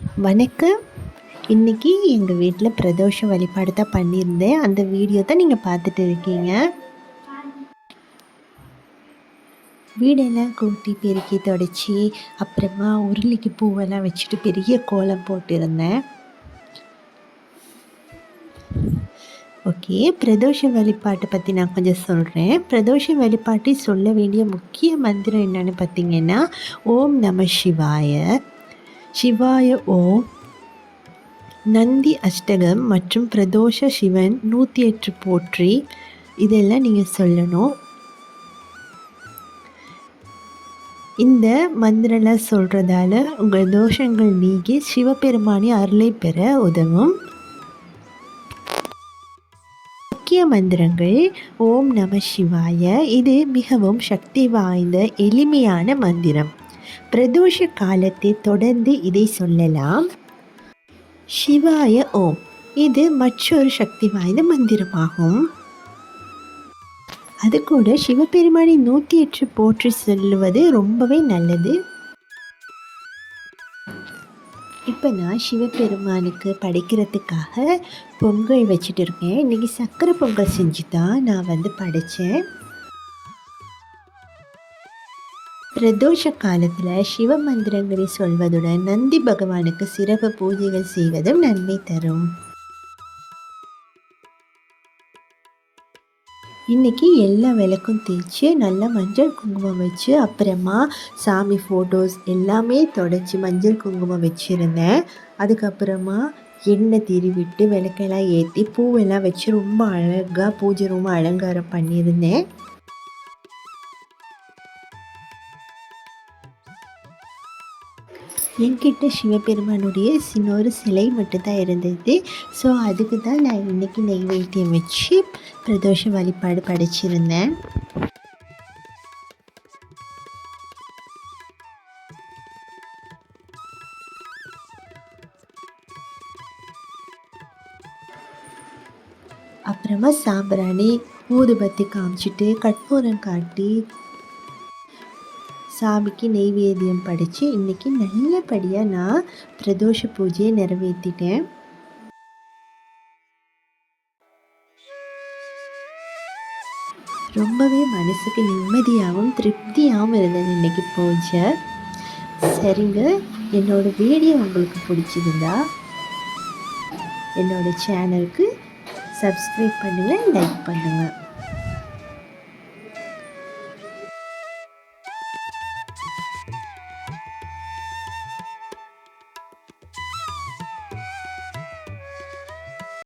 வணக்கம். இன்னைக்கு எங்கள் வீட்டில் பிரதோஷ வழிபாடு தான் பண்ணியிருந்தேன். அந்த வீடியோ தான் நீங்கள் பார்த்துட்டு இருக்கீங்க. வீடெல்லாம் கூட்டி பெருக்கி தொடச்சி அப்புறமா உருளிக்கு பூவெல்லாம் வச்சுட்டு பெரிய கோலம் போட்டிருந்தேன். ஓகே பிரதோஷ வழிபாட்டை பற்றி நான் கொஞ்சம் சொல்கிறேன் பிரதோஷ வழிபாட்டை சொல்ல வேண்டிய முக்கிய மந்திரம் என்னன்னு பார்த்தீங்கன்னா ஓம் நம சிவாய. சிவாய ஓம். நந்தி அஷ்டகம் மற்றும் பிரதோஷ சிவன் நூற்றி எட்டு போற்றி. இதெல்லாம் நீங்கள் சொல்லணும். இந்த மந்திரம்லாம் சொல்கிறதால உங்கள் தோஷங்கள் நீங்கி சிவபெருமானி அருளை பெற உதவும். முக்கிய மந்திரங்கள். ஓம் நம சிவாய. இது மிகவும் சக்தி வாய்ந்த எளிமையான மந்திரம். பிரதோஷ காலத்தை தொடர்ந்து இதை சொல்லலாம். சிவாய ஓம். இது மற்றொரு சக்தி வாய்ந்த மந்திரமாகும். அது கூட சிவபெருமானை நூற்றி எட்டு போற்றி சொல்லுவது ரொம்பவே நல்லது. இப்போ நான் சிவபெருமானுக்கு படைக்கிறதுக்காக பொங்கல் வச்சுட்டு இருக்கேன். இன்றைக்கி சக்கரை பொங்கல் செஞ்சு தான் நான் வந்து படைத்தேன் பிரதோஷ காலத்தில் சிவ மந்திரங்களை சொல்வதுடன் நந்தி பகவானுக்கு சிறப்பு பூஜைகள் செய்வதும் நன்மை தரும். இன்றைக்கி எல்லா விளக்கும் தேய்ச்சி நல்லா மஞ்சள் குங்குமம் வச்சு அப்புறமா சாமி ஃபோட்டோஸ் எல்லாமே தொடச்சி மஞ்சள் குங்குமம் வச்சுருந்தேன். அதுக்கப்புறமா எண்ணெய் திருவிட்டு விளக்கெல்லாம் ஏற்றி பூவெல்லாம் வச்சு ரொம்ப அழகாக பூஜை ரொம்ப அலங்காரம் பண்ணியிருந்தேன். என்கிட்ட சிவபெருமானுடைய சின்ன ஒரு சிலை மட்டும்தான் இருந்தது. ஸோ அதுக்கு தான் நான் இன்றைக்கி நெய்வேத்தியம் வச்சு பிரதோஷ வழிபாடு படிச்சிருந்தேன். அப்புறமா சாம்பிராணி ஊதுபத்தி காமிச்சிட்டு கற்பூரம் காட்டி சாமிக்கு நெய்வேத்தியம் படித்து இன்றைக்கி நல்லபடியாக நான் பிரதோஷ பூஜையை நிறைவேற்றிட்டேன் ரொம்பவே மனசுக்கு நிம்மதியாகவும் திருப்தியாகவும் இருந்தது இன்றைக்கி பூஜை. சரிங்க என்னோடய வீடியோ உங்களுக்கு பிடிச்சிருந்தா என்னோடய சேனலுக்கு சப்ஸ்கிரைப் பண்ணுங்கள் லைக் பண்ணுங்கள்